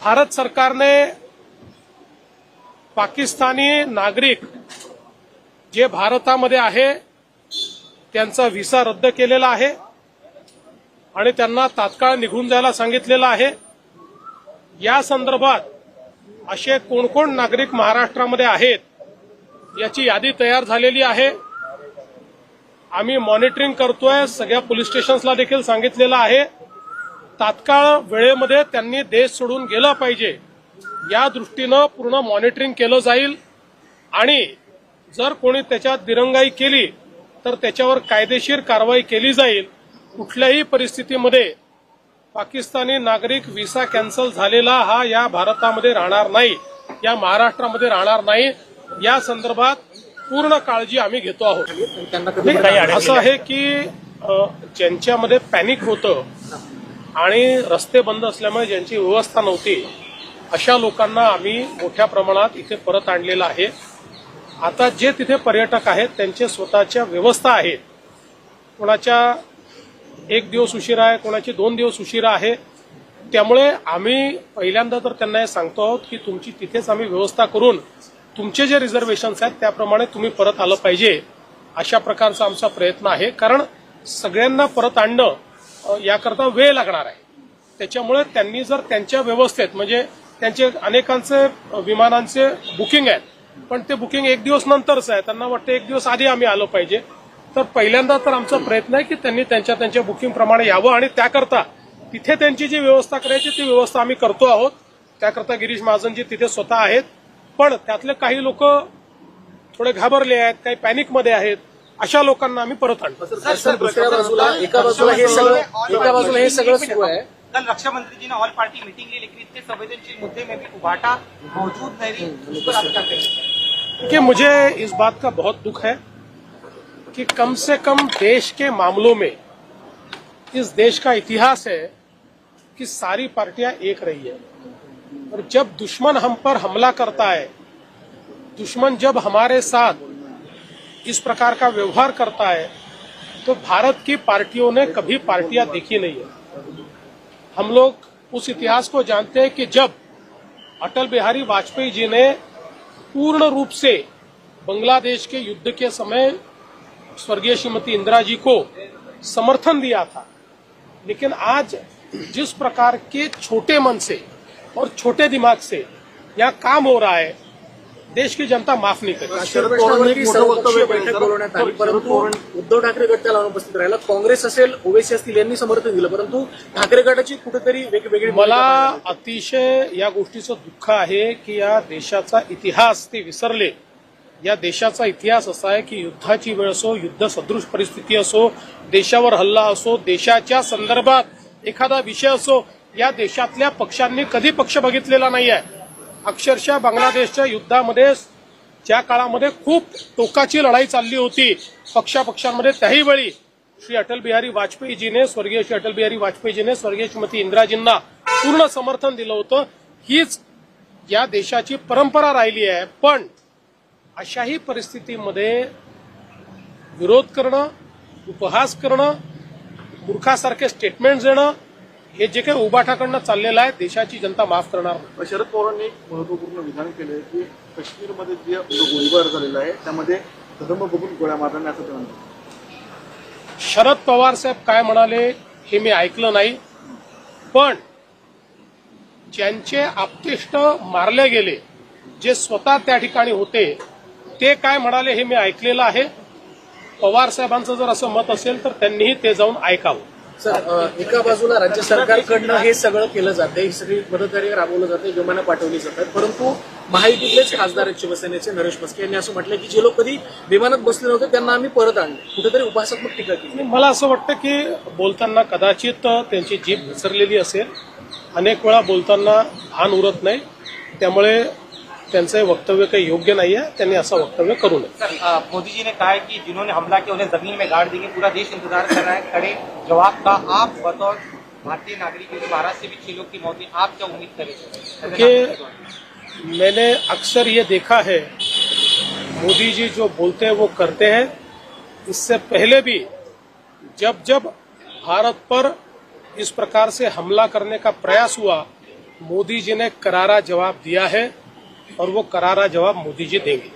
भारत सरकारने पाकिस्तानी नागरिक जे भारतामध्ये आहे त्यांचा व्हिसा रद्द केलेला आहे आणि त्यांना तात्काळ निघून जायला सांगितलेलं आहे. या संदर्भात असे कोणकोण नागरिक महाराष्ट्रामध्ये आहेत याची यादी तयार झालेली आहे. आम्ही मॉनिटरिंग करतोय सगळ्या पोलीस स्टेशन्सला देखील सांगितलेलं आहे. तात्काळ वेळेमध्ये त्यांनी देश सोडून गेलं पाहिजे. या दृष्टीनं पूर्ण मॉनिटरिंग केलं जाईल. आणि जर कोणी त्याच्यात दिरंगाई केली तर त्याच्यावर कायदेशीर कारवाई केली जाईल. कुठल्याही परिस्थितीमध्ये पाकिस्तानी नागरिक व्हिसा कॅन्सल झालेला हा या भारतामध्ये राहणार नाही या महाराष्ट्रामध्ये राहणार नाही. या संदर्भात पूर्ण काळजी आम्ही घेतो आहोत. असं आहे की ज्यांच्यामध्ये पॅनिक होतं आणि रस्ते बंद असल्यामुळे ज्यांची व्यवस्था नव्हती अशा लोकांना आम्ही मोठ्या प्रमाणात इथे परत आणलेलं आहे. आता जे तिथे पर्यटक आहेत त्यांचे स्वतःच्या व्यवस्था आहेत. कोणाच्या एक दिवस उशिरा आहे कोणाची दोन दिवस उशिरा आहे त्यामुळे आम्ही पहिल्यांदा तर त्यांना हे सांगतो आहोत की तुमची तिथेच आम्ही व्यवस्था करून तुमचे जे रिझर्वेशन्स आहेत त्याप्रमाणे तुम्ही परत आलं पाहिजे अशा प्रकारचा आमचा प्रयत्न आहे. कारण सगळ्यांना परत आणणं याकरता वेळ लागणार आहे. त्याच्यामुळे त्यांनी जर त्यांच्या व्यवस्थेत म्हणजे त्यांचे अनेकांचे विमानांचे बुकिंग आहेत पण ते बुकिंग एक दिवस नंतरच आहे. त्यांना वाटतं एक दिवस आधी आम्ही आलो पाहिजे. तर पहिल्यांदा तर आमचा प्रयत्न आहे की त्यांनी त्यांच्या त्यांच्या बुकिंगप्रमाणे यावं आणि त्याकरता तिथे त्यांची जी व्यवस्था करायची ती व्यवस्था आम्ही करतो आहोत. त्याकरता गिरीश महाजनजी तिथे स्वतः आहेत. पण त्यातले काही लोक थोडे घाबरले आहेत काही पॅनिकमध्ये आहेत. अशा लोकांना आम्ही परत आणतो. दुसऱ्या बाजूला एका बाजूला हे सगळं एका बाजूला हे सगळं सुरू आहे. कल रक्षा मंत्री जी ने ऑल पार्टी मीटिंग ली लेकिन इतने संवेदनशील मुद्दे में भी उबाटा मौजूद नहीं उस पर आप क्या कहेंगे कि मुझे इस बात का बहुत दुख है कि कम से कम देश के मामलों में इस देश का इतिहास है कि सारी पार्टियाँ एक रही है। और जब दुश्मन हम पर हमला करता है दुश्मन जब हमारे साथ इस प्रकार का व्यवहार करता है तो भारत की पार्टियों ने कभी पार्टियाँ देखी नहीं है। हम लोग उस इतिहास को जानते हैं कि जब अटल बिहारी वाजपेयी जी ने पूर्ण रूप से बांग्लादेश के युद्ध के समय स्वर्गीय श्रीमती इंदिरा जी को समर्थन दिया था, लेकिन आज जिस प्रकार के छोटे मन से और छोटे दिमाग से यहाँ काम हो रहा है देश की जनता माफ नहीं करेगी परंतु उद्धव ठाकरे गट त्याला अनुपस्थित राहिला. काँग्रेस असेल ओवेसी असतील यांनी समर्थन दिलं. परंतु ठाकरे गटाची कुठेतरी वेगवेगळी मला. अतिशय या गोष्टीचं दुःख आहे की या देशाचा इतिहास ते विसरले. या देशाचा इतिहास असा आहे की युद्धाची वेळ असो युद्ध सदृश परिस्थिती असो देशावर हल्ला असो देशाच्या संदर्भात एखादा विषय असो या देशातल्या पक्षांनी कधी पक्ष बघितलेला नाही आहे अक्षरशः बांगलादेशच्या युद्धामध्ये ज्या काळामध्ये खूप टोकाची लढाई चालली होती पक्षापक्षांमध्ये त्याही वेळी श्री अटल बिहारी वाजपेयीजीने स्वर्गीय श्री अटल बिहारी वाजपेयीजीने स्वर्गीय श्रीमती इंदिराजींना पूर्ण समर्थन दिलं होतं. हीच या देशाची परंपरा राहिली आहे. पण अशाही परिस्थितीमध्ये विरोध करणं उपहास करणं मूर्खासारखे स्टेटमेंट देणं हे जे काही उबाठाकडनं चाललेलं आहे देशाची जनता माफ करणार नाही. शरद पवारांनी एक महत्त्वपूर्ण विधान केलंय की काश्मीरमध्ये जे गोळीबार झालेला आहे त्यामध्ये धर्म बघून गोळ्या मारल्या नाही असं ते म्हणतात. शरद पवार साहेब काय म्हणाले हे मी ऐकलं नाही. पण ज्यांचे आपतिष्ट मारले गेले जे स्वतः त्या ठिकाणी होते ते काय म्हणाले हे मी ऐकलेलं आहे. पवार साहेबांचं जर असं मत असेल तर त्यांनीही ते जाऊन ऐकावं. सर एका बाजूला राज्य सरकारकडनं हे सगळं केलं जाते ही सगळी मदतकार्य राबवलं जाते विमानं पाठवली जातात. परंतु महायुतीतलेच खासदार आहेत शिवसेनेचे नरेश मस्के यांनी असं म्हटलं की जे लोक कधी विमानात बसले नव्हते त्यांना आम्ही परत आणले. कुठेतरी उपासात्मक टीका केली. मला असं वाटतं की बोलताना कदाचित त्यांची जीभ घसरलेली असेल. अनेक वेळा बोलताना भान उरत नाही. त्यामुळे त्यांचं वक्तव्य काही योग्य नाही आहे त्यांनी असं वक्तव्य करू नये. मोदी जी ने कहा है कि जिन्होंने हमला किया उन्हें ज़मीन में गाड़ देंगे पूरा देश इंतज़ार कर रहा है खड़े जवाब का आप बतौर भारतीय नागरिक महाराष्ट्र से भी छह लोग की मौत हुई आप क्या उम्मीद करें? कि मैंने अक्सर ये देखा है मोदी जी जो बोलते हैं वो करते हैं। इससे पहले भी जब जब भारत पर इस प्रकार से हमला करने का प्रयास हुआ मोदी जी ने करारा जवाब दिया है। और वो करारा जवाब मोदी जी देंगे।